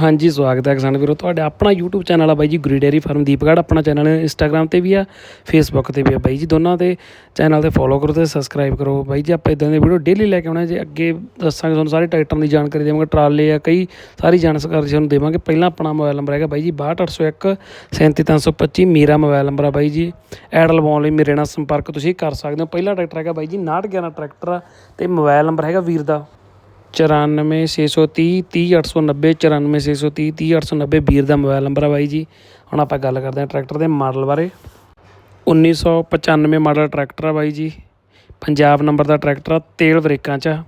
ਹਾਂਜੀ, ਸਵਾਗਤ ਹੈ ਕਿਸਾਨ ਵੀਰੋ। ਤੁਹਾਡਾ ਆਪਣਾ YouTube ਚੈਨਲ ਆ ਬਾਈ ਜੀ, ਗੁਰੀ ਡੇਅਰੀ ਫਾਰਮ ਦੀਪਗੜ੍ਹ। ਆਪਣਾ ਚੈਨਲ ਇੰਸਟਾਗ੍ਰam ਤੇ ਵੀ ਆ ਫੇਸਬੁੱਕ ਤੇ ਵੀ ਆ ਬਾਈ ਜੀ ਦੋਨਾਂ ਤੇ ਚੈਨਲ ਤੇ ਫੋਲੋ ਕਰੋ ਤੇ ਸਬਸਕ੍ਰਾਈਬ ਕਰੋ। ਬਾਈ ਜੀ, ਆਪਾਂ ਇਦਾਂ ਦੇ ਵੀਡੀਓ ਡੇਲੀ ਲੈ ਕੇ ਆਉਣਾ ਜੇ। ਅੱਗੇ ਦੱਸਾਂਗੇ ਤੁਹਾਨੂੰ ਸਾਰੇ ਟਰੈਕਟਰਾਂ ਦੀ ਜਾਣਕਾਰੀ ਦੇਵਾਂਗੇ, ਟਰਾਲੇ ਆ, ਕਈ ਸਾਰੀ ਜਾਣਕਾਰੀ ਤੁਹਾਨੂੰ ਦੇਵਾਂਗੇ। ਪਹਿਲਾਂ ਆਪਣਾ ਮੋਬਾਈਲ ਨੰਬਰ ਹੈਗਾ ਬਾਈ ਜੀ 62801 37325 ਮੇਰਾ ਮੋਬਾਈਲ ਨੰਬਰ ਆ ਬਾਈ ਜੀ। ਐਡ ਲਵਾਉਣ ਲਈ ਮੇਰੇ ਨਾਲ ਸੰਪਰਕ ਤੁਸੀਂ ਕਰ ਸਕਦੇ ਹੋ। ਪਹਿਲਾ ਟਰੈਕਟਰ ਹੈਗਾ ਬਾਈ ਜੀ 911 ਟਰੈਕਟਰ ਆ ਤੇ ਮੋਬਾਈਲ ਨੰਬਰ ਹੈਗਾ ਵੀਰ ਦਾ। ਚੁਰਾਨਵੇਂ, ਛੇ ਸੌ ਤੀਹ ਤੀਹ ਅੱਠ ਸੌ ਨੱਬੇ, ਚੁਰਾਨਵੇਂ, ਛੇ ਸੌ ਤੀਹ ਤੀਹ ਅੱਠ ਸੌ ਨੱਬੇ ਵੀਰ ਦਾ ਮੋਬਾਈਲ ਨੰਬਰ ਆ ਬਾਈ ਜੀ। ਹੁਣ ਆਪਾਂ ਗੱਲ ਕਰਦੇ ਹਾਂ ਟਰੈਕਟਰ ਦੇ ਮਾਡਲ ਬਾਰੇ। 1995 ਮਾਡਲ ਟਰੈਕਟਰ ਆ ਬਾਈ ਜੀ। ਪੰਜਾਬ ਨੰਬਰ ਦਾ ਟਰੈਕਟਰ ਆ, ਤੇਲ ਬ੍ਰੇਕਾਂ 'ਚ ਆ।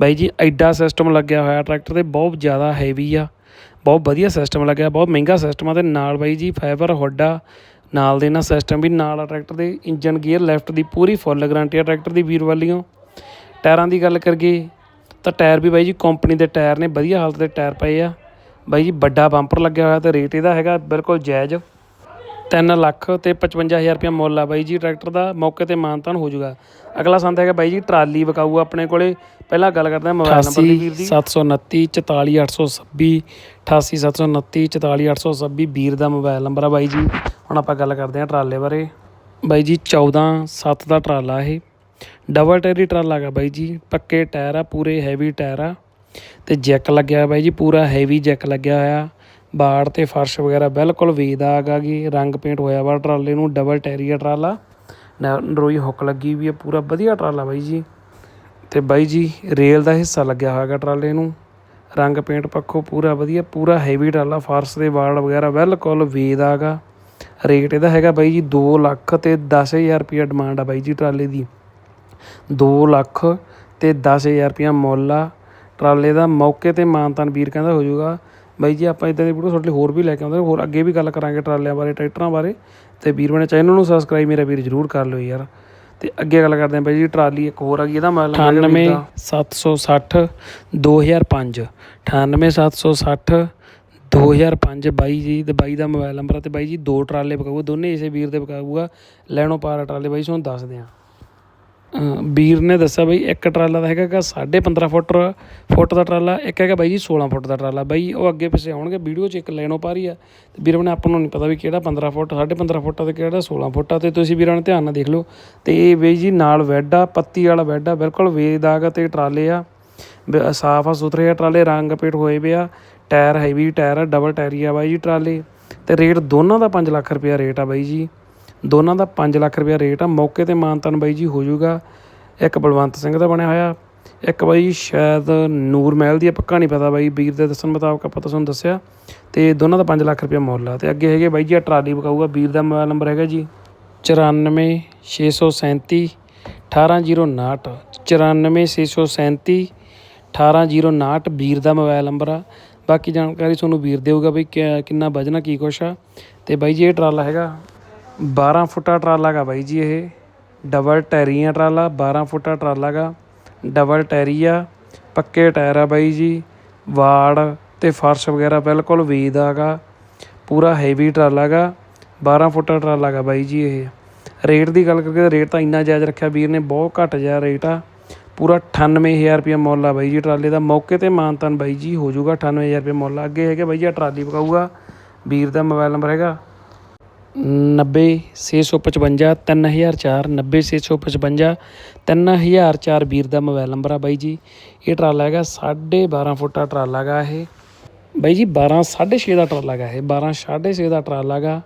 ਬਾਈ ਜੀ, ਐਡਾ ਸਿਸਟਮ ਲੱਗਿਆ ਹੋਇਆ ਟਰੈਕਟਰ ਤੇ, ਬਹੁਤ ਜ਼ਿਆਦਾ ਹੈਵੀ ਆ। ਬਹੁਤ ਵਧੀਆ ਸਿਸਟਮ ਲੱਗਿਆ, ਬਹੁਤ ਮਹਿੰਗਾ ਸਿਸਟਮ ਆ ਤੇ ਨਾਲ ਬਾਈ ਜੀ ਫਾਈਬਰ ਹੁੱਡ ਨਾਲ ਦੇ ਨਾ ਸਿਸਟਮ ਵੀ ਨਾਲ ਆ ਟਰੈਕਟਰ ਦੇ ਇੰਜਨ ਗੀਅਰ ਲੈਫਟ ਦੀ ਪੂਰੀ ਫੁੱਲ ਗਾਰੰਟੀ ਆ ਟਰੈਕਟਰ ਦੀ ਵੀਰ ਵਾਲੀਓ ਟਾਇਰਾਂ ਦੀ ਗੱਲ ਕਰੀਏ ਤਾਂ ਟਾਇਰ ਵੀ ਬਾਈ ਜੀ ਕੰਪਨੀ ਦੇ ਟਾਇਰ ਨੇ, ਵਧੀਆ ਹਾਲਤ ਦੇ ਟਾਇਰ ਪਏ ਆ। ਬਾਈ ਜੀ ਵੱਡਾ ਬੰਪਰ ਲੱਗਿਆ ਹੋਇਆ ਤੇ ਰੇਟ ਇਹਦਾ ਹੈਗਾ ਬਿਲਕੁਲ ਜਾਇਜ਼। 3 ਲੱਖ ਤੇ 55000 ਰੁਪਇਆ ਮੁੱਲ ਆ ਬਾਈ ਜੀ, ਟਰੈਕਟਰ ਦਾ ਮੌਕੇ ਤੇ ਮਾਨਤਾਨ ਹੋ ਜਾਊਗਾ। ਅਗਲਾ ਸੰਦ ਹੈਗਾ ਬਾਈ ਜੀ, ਟਰਾਲੀ ਵਿਕਾਊ ਆਪਣੇ ਕੋਲੇ। ਪਹਿਲਾਂ ਗੱਲ ਕਰਦੇ ਹਾਂ ਮੋਬਾਈਲ ਨੰਬਰ ਦੀ ਵੀਰ ਦੀ 729 44826 88729 44826 ਵੀਰ ਦਾ ਮੋਬਾਈਲ ਨੰਬਰ ਆ ਬਾਈ ਜੀ। ਹੁਣ ਆਪਾਂ ਗੱਲ ਕਰਦੇ ਹਾਂ ਟਰਾਲੇ ਬਾਰੇ। ਬਾਈ ਜੀ 14 7 ਦਾ ਟਰਾਲਾ ਇਹ। ਡਬਲ ਟੈਰੀ ਟਰਾਲਾ ਹੈਗਾ ਬਾਈ ਜੀ, ਪੱਕੇ ਟਾਇਰ ਆ, ਪੂਰੇ ਹੈਵੀ ਟਾਇਰ ਆ। ਤੇ ਜੈਕ ਲੱਗਿਆ ਹੋਇਆ ਬਾਈ ਜੀ, ਪੂਰਾ ਹੈਵੀ ਜੈਕ ਲੱਗਿਆ ਹੋਇਆ। ਬਾੜ ਤੇ ਫਰਸ਼ ਵਗੈਰਾ ਬਿਲਕੁਲ ਵੇਦਾ ਹੈਗਾ ਜੀ ਰੰਗ ਪੇਂਟ ਹੋਇਆ ਵਾ ਟਰਾਲੇ ਨੂੰ ਡਬਲ ਟਾਇਰੀ ਟਰਾਲਾ ਨਰੋਈ ਹੁੱਕ ਲੱਗੀ ਵੀ ਆ, ਪੂਰਾ ਵਧੀਆ ਟਰਾਲਾ ਬਾਈ ਜੀ। ਤੇ ਬਾਈ ਜੀ ਰੇਲ ਦਾ ਹਿੱਸਾ ਲੱਗਿਆ ਹੋਇਆਗਾ ਟਰਾਲੇ ਨੂੰ। ਰੰਗ ਪੇਂਟ ਪੱਖੋਂ ਪੂਰਾ ਵਧੀਆ, ਪੂਰਾ ਹੈਵੀ ਟਰਾਲਾ ਫਰਸ਼ ਦੇ ਵਾਲ ਵਗੈਰਾ ਬਿਲਕੁਲ ਵੇਦਾ ਆਗਾ ਰੇਟ ਇਹਦਾ ਹੈਗਾ ਬਾਈ ਜੀ 2 ਲੱਖ ਤੇ 10000 ਰੁਪਏ ਡਿਮਾਂਡ ਆ ਬਾਈ ਜੀ ਟਰਾਲੇ ਦੀ। 2 ਲੱਖ ਤੇ 10000 ਰੁਪਇਆ ਮੁੱਲ ਆ। ਟਰਾਲੇ ਦਾ ਮੌਕੇ ਤੇ ਮਾਨਤਾਨ ਵੀਰ ਕਹਿੰਦਾ ਹੋ ਜਾਊਗਾ। ਬਾਈ ਜੀ ਆਪਾਂ ਇਦਾਂ ਦੀ ਵੀਡੀਓ ਤੁਹਾਡੇ ਲਈ ਹੋਰ ਵੀ ਲੈ ਕੇ ਆਉਂਦੇ। ਹੋਰ ਅੱਗੇ ਵੀ ਗੱਲ ਕਰਾਂਗੇ ਟਰਾਲਿਆਂ ਬਾਰੇ ਟਰੈਕਟਰਾਂ ਬਾਰੇ। ਤੇ ਵੀਰ ਬਣੇ ਚੈਨਲ ਨੂੰ ਸਬਸਕ੍ਰਾਈਬ ਮੇਰਾ ਵੀਰ ਜਰੂਰ ਕਰ ਲਿਓ ਯਾਰ। ਤੇ ਅੱਗੇ ਗੱਲ ਕਰਦੇ ਹਾਂ ਬਾਈ ਜੀ ਟਰਾਲੀ ਇੱਕ ਹੋਰ ਆ ਗਈ ਇਹਦਾ ਮਾਡਲ 98760 2005 98760 2005 ਬਾਈ ਜੀ ਤੇ ਬਾਈ ਦਾ ਮੋਬਾਈਲ ਨੰਬਰ ਆ ਤੇ ਬਾਈ ਜੀ ਦੋ ਟਰਾਲੇ ਪਕਾਊਗਾ ਦੋਨੇ ਇਸੇ ਵੀਰ ਦੇ ਪਕਾਊਗਾ। ਲੈਣੋ ਪਾਰ ਟਰਾਲੇ ਬਾਈ ਤੁਹਾਨੂੰ ਦੱਸਦੇ ਆ ਵੀਰ ਨੇ ਦੱਸਿਆ ਬਈ ਇੱਕ ਟਰਾਲਾ ਦਾ ਹੈਗਾ ਗਾ 15.5 ਫੁੱਟ ਫੁੱਟ ਦਾ ਟਰਾਲਾ, ਇੱਕ ਹੈਗਾ ਬਾਈ ਜੀ 16 ਫੁੱਟ ਦਾ ਟਰਾਲਾ। ਬਾਈ ਉਹ ਅੱਗੇ ਪਿੱਛੇ ਆਉਣਗੇ, ਵੀਡੀਓ 'ਚ ਇੱਕ ਲੈਣੋ ਪਾ ਰਹੀ ਆ। ਤੇ ਵੀਰ ਨੇ ਆਪਾਂ ਨੂੰ ਨਹੀਂ ਪਤਾ ਵੀ ਕਿਹੜਾ 15 ਫੁੱਟ 15.5 ਫੁੱਟ ਆ ਤੇ ਕਿਹੜਾ 16 ਫੁੱਟ ਆ। ਤੇ ਤੁਸੀਂ ਵੀਰਾਂ ਨੇ ਧਿਆਨ ਨਾਲ ਦੇਖ ਲਓ। ਤੇ ਇਹ ਬਈ ਜੀ ਨਾਲ ਵੈੱਡ ਆ, ਪੱਤੀ ਵਾਲਾ ਵੈੱਡ ਆ, ਬਿਲਕੁਲ ਵੇਦਾਗ ਤੇ ਟਰਾਲੇ ਆ। ਬ- ਸਾਫ਼ ਆ, ਸੁਥਰੇ ਆ ਟਰਾਲੇ, ਰੰਗ ਪੇਟ ਹੋਏ ਵੇ ਆ। ਟਾਇਰ ਹੈਵੀ ਟਾਇਰ ਆ ਡਬਲ ਟਾਇਰੀ ਆ ਬਾਈ ਜੀ ਟਰਾਲੇ। ਤੇ ਰੇਟ ਦੋਨਾਂ ਦਾ 5 ਲੱਖ ਰੁਪਿਆ ਰੇਟ ਆ ਬਾਈ ਜੀ। ਦੋਨਾਂ ਦਾ ਪੰਜ ਲੱਖ ਰੁਪਇਆ ਰੇਟ ਆ। ਮੌਕੇ ਤੇ ਮਾਨਤਨ ਬਾਈ ਜੀ ਹੋ ਜਾਊਗਾ। ਇੱਕ ਬਲਵੰਤ ਸਿੰਘ ਦਾ ਬਣਿਆ ਹੋਇਆ। ਇੱਕ ਬਾਈ ਸ਼ਾਇਦ ਨੂਰ ਮਹਿਲ ਦੀ ਪੱਕਾ ਨਹੀਂ ਪਤਾ ਬਾਈ। ਵੀਰ ਦੇ ਦੱਸਣ ਮੁਤਾਬਕ ਆਪਾਂ ਤੁਹਾਨੂੰ ਦੱਸਿਆ। ਤੇ ਦੋਨਾਂ ਦਾ 5 ਲੱਖ ਰੁਪਿਆ ਮੁੱਲ ਆ। ਤੇ ਅੱਗੇ ਹੈਗੇ ਬਾਈ ਜੀ ਆ, ਟਰਾਲੀ ਵਿਕਾਊਗਾ। ਵੀਰ ਦਾ ਮੋਬਾਈਲ ਨੰਬਰ ਹੈਗਾ ਜੀ। 94 637 18059 94 637 18059 ਵੀਰ ਦਾ ਮੋਬਾਈਲ ਨੰਬਰ ਆ। ਬਾਕੀ ਜਾਣਕਾਰੀ ਤੁਹਾਨੂੰ ਵੀਰ ਦੇਊਗਾ ਬਈ ਕਿ- ਕਿੰਨਾ ਵਜਨ ਕੀ ਕੁਛ ਆ। ਤੇ ਬਾਈ ਜੀ ਇਹ ਟਰਾਲਾ ਹੈਗਾ 12 ਫੁੱਟਾ ਟਰਾਲਾ ਗਾ ਬਾਈ ਜੀ ਇਹ। ਡਬਲ ਟਾਇਰੀਆਂ ਟਰਾਲਾ 12 ਫੁੱਟਾ ਟਰਾਲਾ ਗਾ। ਡਬਲ ਟੈਰੀ ਆ, ਪੱਕੇ ਟਾਇਰ ਆ ਬਾਈ ਜੀ। ਵਾੜ ਤੇ ਫਰਸ਼ ਵਗੈਰਾ ਬਿਲਕੁਲ ਵੇਦ ਹੈਗਾ ਪੂਰਾ ਹੈਵੀ ਟਰਾਲਾ ਗਾ। 12 ਫੁੱਟਾ ਟਰਾਲਾ ਗਾ ਬਾਈ ਜੀ ਇਹ। ਰੇਟ ਦੀ ਗੱਲ ਕਰੀਏ ਤਾਂ ਰੇਟ ਤਾਂ ਇੰਨਾ ਜਾਇਜ਼ ਰੱਖਿਆ ਵੀਰ ਨੇ, ਬਹੁਤ ਘੱਟ ਜਿਹਾ ਰੇਟ ਆ। ਪੂਰਾ 98000 ਰੁਪਏ ਮੁੱਲ ਆ ਬਾਈ ਜੀ ਟਰਾਲੇ ਦਾ। ਮੌਕੇ ਤੇ ਮਾਨਤਨ ਬਾਈ ਜੀ, ਹੋ ਜਾਊਗਾ 98000 ਰੁਪਏ ਮੁੱਲ ਅੱਗੇ ਹੈਗਾ ਬਾਈ ਜੀ ਆਹ ਟਰਾਲੀ ਪਕਾਊਗਾ। ਵੀਰ ਦਾ ਮੋਬਾਈਲ ਨੰਬਰ ਹੈਗਾ। ਨੱਬੇ ਛੇ ਸੌ ਪਚਵੰਜਾ, ਤਿੰਨ ਹਜ਼ਾਰ ਚਾਰ, ਨੱਬੇ ਛੇ ਸੌ ਪਚਵੰਜਾ, ਤਿੰਨ ਹਜ਼ਾਰ ਚਾਰ ਵੀਰ ਦਾ ਮੋਬਾਈਲ ਨੰਬਰ ਆ ਬਾਈ ਜੀ। ਇਹ ਟਰਾਲਾ ਹੈਗਾ ਸਾਢੇ 12.5 ਫੁੱਟਾ ਟਰਾਲਾ ਹੈਗਾ ਇਹ। ਬਾਈ ਜੀ 12 6.5 ਦਾ ਟਰਾਲਾ ਹੈਗਾ ਇਹ। 12 6.5 ਦਾ ਟਰਾਲਾ ਹੈਗਾ।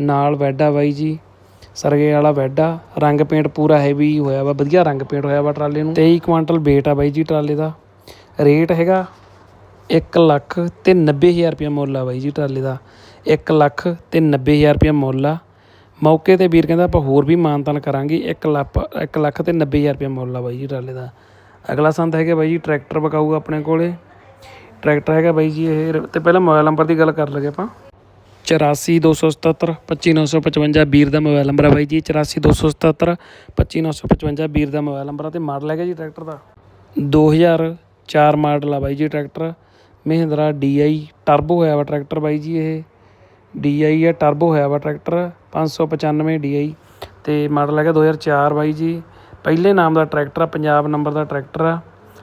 ਨਾਲ ਬੈੱਡ ਆ ਬਾਈ ਜੀ। ਸਰਗੇ ਵਾਲਾ ਬੈੱਡ ਆ। ਰੰਗ ਪੇਂਟ ਪੂਰਾ ਹੈਵੀ ਹੋਇਆ ਵਾ, ਵਧੀਆ ਰੰਗ ਪੇਂਟ ਹੋਇਆ ਵਾ ਟਰਾਲੇ ਨੂੰ। 23 ਕੁਆਂਟਲ weight ਆ ਬਾਈ ਜੀ ਟਰਾਲੇ ਦਾ। ਰੇਟ ਹੈਗਾ 1 ਲੱਖ ਤੇ 90000 ਰੁਪਏ ਮੁੱਲ ਆ ਬਾਈ ਜੀ ਟਰਾਲੇ ਦਾ। ਇੱਕ ਲੱਖ ਤੇ 90000 ਰੁਪਏ ਮੁੱਲ ਆ। ਮੌਕੇ ਤੇ ਵੀਰ ਕਹਿੰਦਾ ਆਪਾਂ ਹੋਰ ਵੀ ਮਾਨਤਾਨ ਕਰਾਂਗੇ। ਇੱਕ ਲੱਖ ਇੱਕ ਲੱਖ ਤੇ 90000 ਰੁਪਏ ਮੁੱਲ ਆ ਬਾਈ ਜੀ ਟਰਾਲੇ ਦਾ। ਅਗਲਾ ਸੰਦ ਹੈਗਾ ਬਾਈ ਜੀ, ਟਰੈਕਟਰ ਵਿਕਾਊਗਾ ਆਪਣੇ ਕੋਲੇ। ਟਰੈਕਟਰ ਹੈਗਾ ਬਾਈ ਜੀ ਇਹ। ਤੇ ਪਹਿਲਾਂ ਮੋਬਾਈਲ ਨੰਬਰ ਦੀ ਗੱਲ ਕਰ ਲਗੇ ਆਪਾਂ। 84277 25955 ਵੀਰ ਦਾ ਮੋਬਾਈਲ ਨੰਬਰ ਆ ਬਾਈ ਜੀ। 84277 25955 ਵੀਰ ਦਾ ਮੋਬਾਈਲ ਨੰਬਰ ਆ ਤੇ ਮਾਡਲ ਹੈਗਾ ਜੀ ਟਰੈਕਟਰ ਦਾ। 2004 ਮਾਡਲ ਆ ਬਾਈ ਜੀ ਟਰੈਕਟਰ। ਮਹਿੰਦਰਾ DI ਟਰਬੋ ਹੋਇਆ ਵਾ ਟਰੈਕਟਰ ਬਾਈ ਜੀ ਇਹ। ਡੀ ਆਈ ਆ ਟਰਬੋ ਹੋਇਆ ਵਾ ਟਰੈਕਟਰ ਪੰਜ ਸੌ ਪਚਾਨਵੇਂ ਡੀ ਆਈ ਅਤੇ ਮਾਡਲ ਹੈਗਾ 2004 ਬਾਈ ਜੀ। ਪਹਿਲੇ ਨਾਮ ਦਾ ਟਰੈਕਟਰ ਆ, ਪੰਜਾਬ ਨੰਬਰ ਦਾ ਟਰੈਕਟਰ ਆ।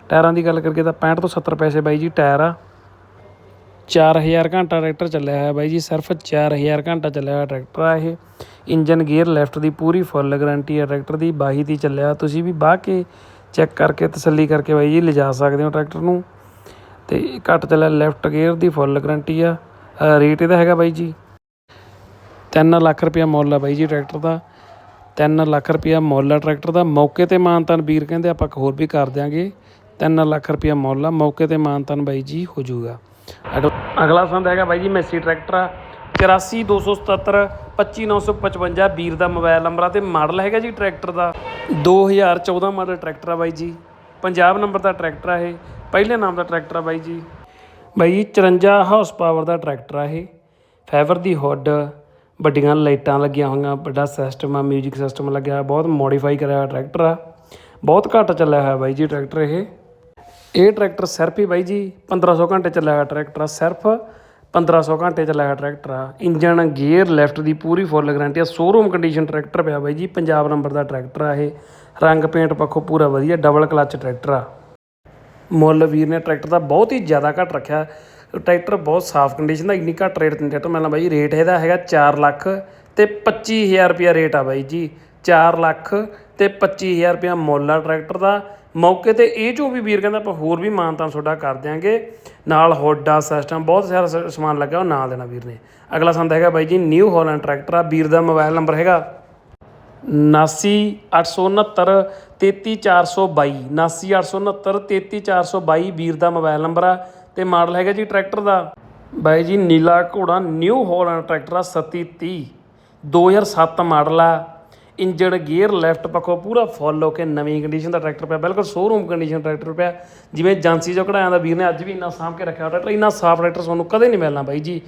ਟਾਇਰਾਂ ਦੀ ਗੱਲ ਕਰੀਏ ਤਾਂ 65 ਤੋਂ 70 ਪੈਸੇ ਬਾਈ ਜੀ ਟਾਇਰ ਆ। 4000 ਘੰਟਾ ਟਰੈਕਟਰ ਚੱਲਿਆ ਹੋਇਆ ਬਾਈ ਜੀ, ਸਿਰਫ 4000 ਘੰਟਾ ਚੱਲਿਆ ਹੋਇਆ ਟਰੈਕਟਰ ਆ ਇਹ। ਇੰਜਨ ਗੇਅਰ ਲੈਫਟ ਦੀ ਪੂਰੀ ਫੁੱਲ ਗਾਰੰਟੀ ਹੈ ਟਰੈਕਟਰ ਦੀ, ਬਾਹੀ ਦੀ ਚੱਲਿਆ। ਤੁਸੀਂ ਵੀ ਬਾਹ ਕੇ ਚੈੱਕ ਕਰਕੇ ਤਸੱਲੀ ਕਰਕੇ ਬਾਈ ਜੀ ਲਿਜਾ ਸਕਦੇ ਹੋ ਟਰੈਕਟਰ ਨੂੰ। ਤੇ ਘੱਟ ਚੱਲਿਆ ਲੈਫਟ ਗੇਅਰ ਦੀ ਫੁੱਲ ਗਾਰੰਟੀ ਆ। ਰੇਟ ਇਹਦਾ ਹੈਗਾ ਬਾਈ ਜੀ 3 ਲੱਖ ਰੁਪਇਆ ਮੁੱਲ ਆ ਬਾਈ ਜੀ ਟਰੈਕਟਰ ਦਾ। 3 ਲੱਖ ਰੁਪਇਆ ਮੁੱਲ ਆ ਟਰੈਕਟਰ ਦਾ। ਮੌਕੇ ਤੇ ਮਾਨਤਨ ਵੀਰ ਕਹਿੰਦੇ ਆਪਾਂ ਇੱਕ ਹੋਰ ਵੀ ਕਰ ਦਿਆਂਗੇ। 3 ਲੱਖ ਰੁਪਇਆ ਮੁੱਲ ਆ। ਮੌਕੇ ਤੇ ਮਾਨਤਨ ਬਾਈ ਜੀ ਹੋ ਜਾਊਗਾ। ਅਗਲਾ ਅਗਲਾ ਸੰਦ ਹੈਗਾ ਬਾਈ ਜੀ ਮੈਸੀ ਟਰੈਕਟਰ ਆ। 84277 25955 ਵੀਰ ਦਾ ਮੋਬਾਈਲ ਨੰਬਰ ਆ ਤੇ ਮਾਡਲ ਹੈਗਾ ਜੀ ਟਰੈਕਟਰ ਦਾ। 2014 ਮਾਡਲ ਟਰੈਕਟਰ ਆ ਬਾਈ ਜੀ। ਪੰਜਾਬ ਨੰਬਰ ਦਾ ਟਰੈਕਟਰ ਆ ਇਹ। ਪਹਿਲੇ ਨਾਮ ਦਾ ਟਰੈਕਟਰ ਆ ਬਾਈ ਜੀ। ਬਾਈ ਜੀ 54 ਹਾਰਸ ਪਾਵਰ ਦਾ ਟਰੈਕਟਰ ਆ ਇਹ। ਫਾਈਬਰ ਦੀ ਹੁੱਡ ਵੱਡੀਆਂ ਲਾਈਟਾਂ ਲੱਗੀਆਂ ਹੋਈਆਂ, ਵੱਡਾ ਸਿਸਟਮ ਆ 뮤직 ਸਿਸਟਮ ਲੱਗਿਆ ਹੋਇਆ ਬਹੁਤ ਮੋਡੀਫਾਈ ਕਰਿਆ ਹੋਇਆ ਟਰੈਕਟਰ ਆ। ਬਹੁਤ ਘੱਟ ਚੱਲਿਆ ਹੋਇਆ ਬਾਈ ਜੀ ਟਰੈਕਟਰ ਇਹ। ਇਹ ਟਰੈਕਟਰ ਸਿਰਫ ਹੀ ਬਾਈ ਜੀ 1500 ਘੰਟੇ ਚੱਲਿਆ ਹੋਇਆ ਟਰੈਕਟਰ ਆ, ਸਿਰਫ 1500 ਘੰਟੇ ਚੱਲਿਆ ਹੋਇਆ ਟਰੈਕਟਰ ਆ। ਇੰਜਨ ਗੇਅਰ ਲੈਫਟ ਦੀ ਪੂਰੀ ਫੁੱਲ ਗਾਰੰਟੀ ਆ। ਸ਼ੋਰੂਮ ਕੰਡੀਸ਼ਨ ਟਰੈਕਟਰ ਪਿਆ ਬਾਈ ਜੀ, ਪੰਜਾਬ ਨੰਬਰ ਦਾ ਟਰੈਕਟਰ ਆ ਇਹ। ਰੰਗ ਪੇਂਟ ਪੱਖੋਂ ਪੂਰਾ ਵਧੀਆ ਡਬਲ ਕਲਚ ਟਰੈਕਟਰ ਆ। ਮੁੱਲ ਵੀਰ ਨੇ ਟਰੈਕਟਰ ਦਾ ਬਹੁਤ ਹੀ ਜ਼ਿਆਦਾ ਘੱਟ ਰੱਖਿਆ। ਟਰੈਕਟਰ ਬਹੁਤ ਸਾਫ਼ ਕੰਡੀਸ਼ਨ ਦਾ, ਇੰਨੀ ਘੱਟ ਰੇਟ ਤੇ ਟਰੈਕਟਰ ਮਿਲਣਾ ਬਾਈ ਰੇਟ ਇਹਦਾ ਹੈਗਾ 4 ਲੱਖ ਤੇ 25000 ਰੁਪਿਆ ਰੇਟ ਆ ਬਾਈ ਜੀ। 4 ਲੱਖ ਤੇ 25000 ਰੁਪਿਆ ਮੁੱਲ ਆ ਟਰੈਕਟਰ ਦਾ। ਮੌਕੇ ਤੇ ਇਹ ਚੋਂ ਵੀ ਵੀਰ ਕਹਿੰਦਾ, ਆਪਾਂ ਹੋਰ ਵੀ ਮਾਨਤਾਨ ਤੁਹਾਡਾ ਕਰ ਦਿਆਂਗੇ। ਨਾਲ ਹੋਡਾ ਸਿਸਟਮ ਬਹੁਤ ਸਾਰਾ ਸ- ਸਮਾਨ ਲੱਗਾ ਉਹ ਨਾਲ ਦੇਣਾ ਵੀਰ ਨੇ। ਅਗਲਾ ਸੰਦ ਹੈਗਾ ਬਾਈ ਜੀ ਨਿਊ ਹਾਲੈਂਡ ਟਰੈਕਟਰ ਆ। ਵੀਰ ਦਾ ਮੋਬਾਈਲ ਨੰਬਰ ਹੈਗਾ ਸੀ ਅੱਠ ਸੌ ਉਨੱਤਰ ਤੇਤੀ ਚਾਰ ਸੌ ਬਾਈ ਉਨਾਸੀ ਅੱਠ ਸੌ ਉਨੱਤਰ ਤੇਤੀ ਚਾਰ ਸੌ ਬਾਈ ਵੀਰ ਦਾ ਮੋਬਾਈਲ ਨੰਬਰ ਆ ਅਤੇ ਮਾਡਲ ਹੈਗਾ ਜੀ ਟਰੈਕਟਰ ਦਾ। ਬਾਈ ਜੀ, ਨੀਲਾ ਘੋੜਾ, ਨਿਊ ਹਾਲੈਂਡ ਟਰੈਕਟਰ ਆ 3730 2007 ਮਾਡਲ ਆ। ਇੰਜਣ ਗੇਅਰ ਲੈਫਟ ਪੱਖੋਂ ਪੂਰਾ ਫੁੱਲ ਹੋ ਕੇ ਨਵੀਂ ਕੰਡੀਸ਼ਨ ਦਾ ਟਰੈਕਟਰ ਪਿਆ, ਬਿਲਕੁਲ ਸ਼ੋਰੂਮ ਕੰਡੀਸ਼ਨ ਟਰੈਕਟਰ ਪਿਆ। ਜਿਵੇਂ ਜਾਂਸੀ ਜੋ ਕਢਾਇਆ ਦਾ ਵੀਰ ਨੇ ਅੱਜ ਵੀ ਇੰਨਾ ਸਾਂਭ ਕੇ ਰੱਖਿਆ ਟਰੈਕਟਰ, ਇੰਨਾ ਸਾਫ਼ ਟਰੈਕਟਰ ਤੁਹਾਨੂੰ ਕਦੇ ਨਹੀਂ ਮਿਲਣਾ ਬਾਈ ਜੀ।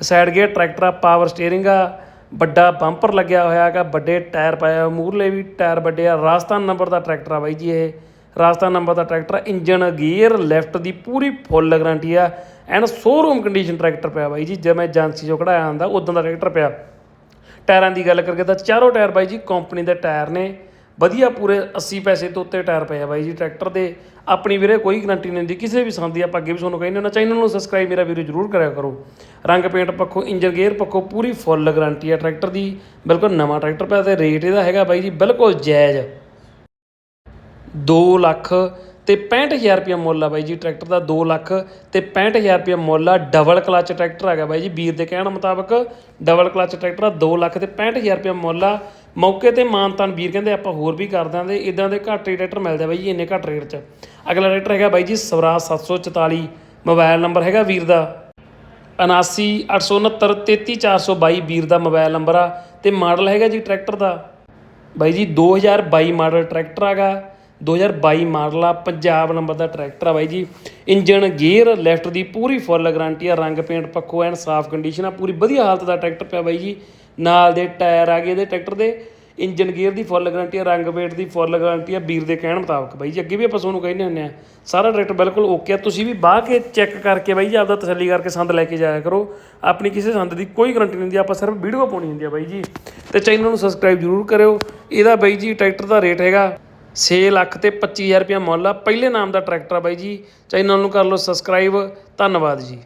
ਸਾਈਡ ਗੇਅਰ ਟਰੈਕਟਰ ਆ ਪਾਵਰ ਸਟੀਅਰਿੰਗ ਆ ਵੱਡਾ ਬੰਪਰ ਲੱਗਿਆ ਹੋਇਆ ਹੈਗਾ ਵੱਡੇ ਟਾਇਰ ਪਾਏ ਆ ਮੂਰਲੇ ਵੀ ਟਾਇਰ ਵੱਡੇ ਆ। ਰਾਜਸਥਾਨ ਨੰਬਰ ਦਾ ਟਰੈਕਟਰ ਆ ਬਾਈ ਜੀ ਇਹ। ਰਾਜਸਥਾਨ ਨੰਬਰ ਦਾ ਟਰੈਕਟਰ ਆ, ਇੰਜਨ, ਗੀਅਰ, ਲੈਫਟ ਦੀ ਪੂਰੀ ਫੁੱਲ ਗਾਰੰਟੀ ਆ। ਐਨ ਸ਼ੋਰੂਮ ਕੰਡੀਸ਼ਨ ਟਰੈਕਟਰ ਪਿਆ ਬਾਈ ਜੀ, ਜਿਵੇਂ ਏਜੰਸੀ ਚੋਂ ਕਢਾਇਆ ਹੁੰਦਾ ਉਦੋਂ ਦਾ ਟਰੈਕਟਰ ਪਿਆ। ਟਾਇਰਾਂ ਦੀ ਗੱਲ ਕਰਕੇ ਤਾਂ ਚਾਰੋਂ ਟਾਇਰ ਬਾਈ ਜੀ ਕੰਪਨੀ ਦੇ ਟਾਇਰ ਨੇ। ਵਧੀਆ ਪੂਰੇ 80 ਪੈਸੇ ਤੋਂ ਉੱਤੇ ਟਾਇਰ ਪਏ ਆ ਬਾਈ ਜੀ ਟਰੈਕਟਰ ਦੇ। ਆਪਣੀ ਵੀਰੇ ਕੋਈ ਗਰੰਟੀ ਨਹੀਂ ਹੁੰਦੀ, ਕਿਸੇ ਵੀ ਸੰਦ ਦੀ ਆਪਾਂ ਅੱਗੇ ਵੀ ਤੁਹਾਨੂੰ ਕਹਿੰਦੇ ਹਾਂ। ਚੈਨਲ ਨੂੰ ਸਬਸਕ੍ਰਾਈਬ ਮੇਰਾ ਵੀਰੇ ਜਰੂਰ ਕਰਿਆ ਕਰੋ। ਰੰਗ ਪੇਂਟ ਪੱਖੋਂ, ਇੰਜਨ ਗੇਅਰ ਪੱਖੋਂ ਪੂਰੀ ਫੁੱਲ ਗਾਰੰਟੀ ਆ ਟਰੈਕਟਰ ਦੀ। ਬਿਲਕੁਲ ਨਵਾਂ ਟਰੈਕਟਰ ਪਿਆ ਤੇ ਰੇਟ ਇਹਦਾ ਹੈਗਾ ਬਾਈ ਜੀ ਬਿਲਕੁਲ ਜਾਇਜ਼। 2 ਲੱਖ ਤੇ 65000 ਰੁਪਏ ਮੁੱਲ ਆ ਬਾਈ ਜੀ ਟਰੈਕਟਰ ਦਾ 2 ਲੱਖ ਤੇ 65000 ਰੁਪਏ ਮੁੱਲ ਆ। ਡਬਲ ਕਲਚ ਟਰੈਕਟਰ ਹੈਗਾ ਬਾਈ ਜੀ, ਵੀਰ ਦੇ ਕਹਿਣ ਮੁਤਾਬਕ ਡਬਲ ਕਲਚ ਟਰੈਕਟਰ ਆ 2 ਲੱਖ ਤੇ 65000 ਰੁਪਏ ਮੁੱਲ ਆ। ਮੌਕੇ ਤੇ ਮਾਨਤਾਨ ਵੀਰ ਕਹਿੰਦੇ ਆਪਾਂ ਹੋਰ ਵੀ ਕਰ ਦਾਂਗੇ ਇਦਾਂ ਦੇ ਘੱਟ ਹੀ ਟਰੈਕਟਰ ਮਿਲਦੇ ਆ ਬਾਈ ਜੀ, ਇੰਨੇ ਘੱਟ ਰੇਟ 'ਚ। ਅਗਲਾ ਟਰੈਕਟਰ ਹੈਗਾ ਬਾਈ ਜੀ ਸਵਰਾਜ 744 ਮੋਬਾਈਲ ਨੰਬਰ ਹੈਗਾ ਵੀਰ ਦਾ। 79869 ਵੀਰ ਦਾ ਮੋਬਾਈਲ ਨੰਬਰ ਆ ਤੇ ਮਾਡਲ ਹੈਗਾ ਜੀ ਟਰੈਕਟਰ ਦਾ। ਬਾਈ ਜੀ 2022 ਮਾਡਲ ਟਰੈਕਟਰ ਹੈਗਾ। 2022 ਮਾਡਲ ਆ, ਪੰਜਾਬ ਨੰਬਰ ਦਾ ਟਰੈਕਟਰ ਆ ਬਾਈ ਜੀ। ਇੰਜਨ ਗੇਅਰ ਲੈਫਟ ਦੀ ਪੂਰੀ ਫੁੱਲ ਗਾਰੰਟੀ ਆ, ਰੰਗ ਪੇਂਟ ਪੱਖੋਂ ਐਨ ਸਾਫ਼ ਕੰਡੀਸ਼ਨ ਆ, ਪੂਰੀ ਵਧੀਆ ਹਾਲਤ ਦਾ ਟਰੈਕਟਰ ਪਿਆ ਬਾਈ ਜੀ। ਨਾਲ ਦੇ ਟਾਇਰ ਆ ਗਏ ਇਹਦੇ ਟਰੈਕਟਰ ਦੇ। ਇੰਜਨ ਗੇਅਰ ਦੀ ਫੁੱਲ ਗਾਰੰਟੀ ਆ, ਰੰਗ ਵੇਟ ਦੀ ਫੁੱਲ ਗਾਰੰਟੀ ਆ, ਵੀਰ ਦੇ ਕਹਿਣ ਮੁਤਾਬਕ ਬਾਈ ਜੀ, ਅੱਗੇ ਵੀ ਆਪਾਂ ਤੁਹਾਨੂੰ ਕਹਿੰਦੇ ਹੁੰਦੇ ਆ, ਸਾਰਾ ਟਰੈਕਟਰ ਬਿਲਕੁਲ ਓਕੇ ਆ। ਤੁਸੀਂ ਵੀ ਬਾਹ ਕੇ ਚੈੱਕ ਕਰਕੇ ਬਾਈ ਜੀ, ਆਪਦਾ ਤਸੱਲੀ ਕਰਕੇ ਸੰਦ ਲੈ ਕੇ ਜਾਇਆ ਕਰੋ। ਆਪਣੀ ਕਿਸੇ ਸੰਦ ਦੀ ਕੋਈ ਗਾਰੰਟੀ ਨਹੀਂ ਹੁੰਦੀ, ਆਪਾਂ ਸਿਰਫ ਵੀਡੀਓ ਪਾਉਣੀ ਹੁੰਦੀ ਆ ਬਾਈ ਜੀ। ਤੇ ਚੈਨਲ ਨੂੰ ਸਬਸਕ੍ਰਾਈਬ ਜ਼ਰੂਰ ਕਰਿਓ। ਇਹਦਾ ਬਾਈ ਜੀ ਟਰੈਕਟਰ ਦਾ ਰੇਟ ਹੈਗਾ 6 ਲੱਖ ਤੇ 25000 ਰੁਪਏ ਮੁੱਲ ਆ। ਪਹਿਲੇ ਨਾਮ ਦਾ ਟਰੈਕਟਰ ਆ ਬਾਈ ਜੀ। ਚੈਨਲ ਨੂੰ ਕਰ ਲਓ ਸਬਸਕ੍ਰਾਈਬ ਧੰਨਵਾਦ ਜੀ।